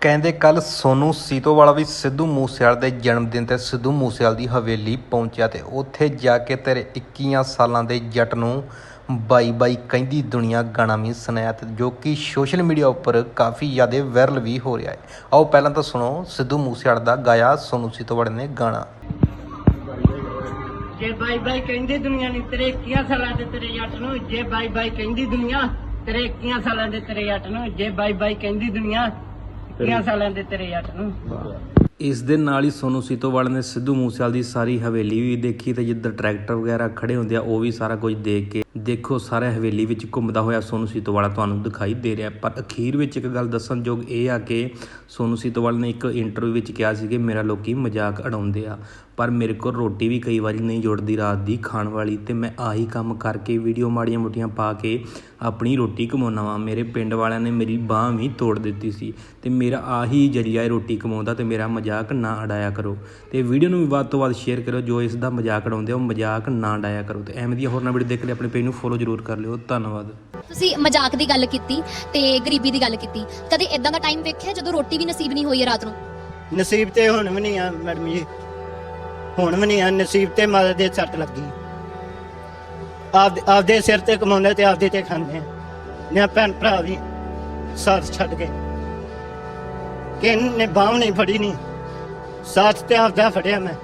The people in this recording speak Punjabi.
ਕਹਿੰਦੇ ਕੱਲ ਸੋਨੂ ਸੀਤੋਵਾਲਾ ਵੀ ਸਿੱਧੂ ਮੂਸੇਵਾਲ ਦੇ ਜਨਮ ਦਿਨ ਤੇ ਸਿੱਧੂ ਮੂਸੇਵਾਲ ਦੀ ਹਵੇਲੀ ਪਹੁੰਚਿਆ ਤੇ ਉੱਥੇ ਜਾ ਕੇ ਤੇਰੇ 21 ਸਾਲਾਂ ਦੇ ਜੱਟ ਨੂੰ ਬਾਈ ਬਾਈ ਕਹਿੰਦੀ ਦੁਨੀਆ ਗਾਣਾ ਵੀ ਸੁਣਾਇਆ ਤੇ ਜੋ ਕਿ ਸੋਸ਼ਲ ਮੀਡੀਆ ਉੱਪਰ ਕਾਫੀ ਜ਼ਿਆਦਾ ਵਾਇਰਲ ਵੀ ਹੋ ਰਿਹਾ ਹੈ। ਆਓ ਪਹਿਲਾਂ ਤਾਂ ਸੁਣੋ, ਸਿੱਧੂ ਮੂਸੇਵਾਲ ਦਾ ਗਾਇਆ ਸੋਨੂ ਸੀਤੋਵਾਲ ਨੇ ਗਾਣਾ। ਜੇ ਬਾਈ ਬਾਈ ਕਹਿੰਦੀ ਦੁਨੀਆ ਨਹੀਂ, ਤੇਰੇ 21 ਸਾਲਾਂ ਦੇ ਤੇਰੇ ਜੱਟ ਨੂੰ, ਜੇ ਬਾਈ ਬਾਈ ਕਹਿੰਦੀ ਦੁਨੀਆ, ਤੇਰੇ 21 ਸਾਲਾਂ ਦੇ ਤੇਰੇ ਜੱਟ ਨੂੰ, ਜੇ ਬਾਈ ਬਾਈ ਕਹਿੰਦੀ ਦੁਨੀਆ 21 ਸਾਲਾਂ ਦੇ ਤੇਰੇ ਜੱਟ ਨੂੰ। ਇਸ ਦੇ ਨਾਲ ਹੀ ਸੋਨੂ ਸੀਤੋਵਾਲ ਨੇ ਸਿੱਧੂ ਮੂਸੇਵਾਲ ਦੀ ਸਾਰੀ ਹਵੇਲੀ ਵੀ ਦੇਖੀ ਤੇ ਜਿੱਧਰ ਟਰੈਕਟਰ ਵਗੈਰਾ ਖੜੇ ਹੁੰਦੇ ਆ ਉਹ ਵੀ ਸਾਰਾ ਕੁਝ ਦੇਖ ਕੇ ਦੇਖੋ ਸਾਰਾ ਹਵੇਲੀ ਵਿੱਚ ਘੁੰਮਦਾ ਹੋਇਆ ਸੋਨੂ ਸੀਤੋਵਾਲਾ ਤੁਹਾਨੂੰ ਦਿਖਾਈ ਦੇ ਰਿਹਾ ਪਰ ਅਖੀਰ ਵਿੱਚ ਇੱਕ ਗੱਲ ਦੱਸਣਯੋਗ ਇਹ ਆ ਕਿ ਸੋਨੂ ਸੀਤੋਵਾਲ ਨੇ ਇੱਕ ਇੰਟਰਵਿਊ ਵਿੱਚ ਕਿਹਾ ਸੀ ਕਿ ਮੇਰਾ ਲੋਕੀ ਮਜ਼ਾਕ ਉਡਾਉਂਦੇ ਆ, ਪਰ ਮੇਰੇ ਕੋਲ ਰੋਟੀ ਵੀ ਕਈ ਵਾਰੀ ਨਹੀਂ ਜੁੜਦੀ ਰਾਤ ਦੀ ਖਾਣ ਵਾਲੀ ਤੇ ਮੈਂ ਆਹੀ ਕੰਮ ਕਰਕੇ ਵੀਡੀਓ ਮਾੜੀਆਂ ਮੋਟੀਆਂ ਪਾ ਕੇ ਆਪਣੀ ਰੋਟੀ ਕਮਾਉਣਾ ਵਾਂ। ਮੇਰੇ ਪਿੰਡ ਵਾਲਿਆਂ ਨੇ ਮੇਰੀ ਬਾਹ ਵੀ ਤੋੜ ਦਿੱਤੀ ਸੀ ਤੇ ਮੇਰਾ ਆਹੀ ਜਰੀਆ ਰੋਟੀ ਕਮਾਉਂਦਾ ਤੇ ਮੇਰਾ ਮਜ਼ਾਕ ਨਾ ਉਡਾਇਆ ਕਰੋ। ਤੇ ਵੀਡੀਓ ਨੂੰ ਵੀ ਵੱਧ ਤੋਂ ਵੱਧ ਸ਼ੇਅਰ ਕਰੋ ਜੋ ਇਸ ਦਾ ਮਜ਼ਾਕ ਉਡਾਉਂਦੇ ਆ, ਉਹ ਮਜ਼ਾਕ ਨਾ ਉਡਾਇਆ ਕਰੋ। ਤੇ ਐਵੇਂ ਦੀਆਂ ਹੋਰ ਨਵੀਂ ਵੀਡੀਓ ਦੇਖ ਲਈ ਆਪਣੇ ਪੇਜ ਨੂੰ ਫੋਲੋ ਜ਼ਰੂਰ ਕਰ ਲਿਓ। ਧੰਨਵਾਦ। ਤੁਸੀਂ ਮਜ਼ਾਕ ਦੀ ਗੱਲ ਕੀਤੀ ਤੇ ਗਰੀਬੀ ਦੀ ਗੱਲ ਕੀਤੀ। ਕਦੇ ਇਦਾਂ ਦਾ ਟਾਈਮ ਵੇਖਿਆ ਜਦੋਂ ਰੋਟੀ ਵੀ ਨਸੀਬ ਨਹੀਂ ਹੋਈ ਹੈ ਰਾਤ ਨੂੰ? ਨਸੀਬ ਤੇ ਹੁਣ ਵੀ ਨਹੀਂ ਆ ਮੈਡਮ ਜੀ। ਹੁਣ ਵੀ ਨਹੀਂ ਆ ਨਸੀਬ ਤੇ ਮਾਰੇ ਦੇ ਸੱਟ ਲੱਗੀ। ਆਪ ਆਪਦੇ ਸਿਰ ਤੇ ਕਮਾਉਂਦੇ ਤੇ ਆਪਦੇ ਤੇ ਖਾਂਦੇ ਆ। ਨੇ ਭੈਣ ਭਰਾ ਵੀ ਸਾਥ ਛੱਡ ਕੇ ਕਿੰਨੇ ਬਾਹ ਨਹੀਂ ਫੜੀ ਨਹੀਂ ਸਾਥ ਤੇ ਆਪਦਾ ਫੜਿਆ ਮੈਂ।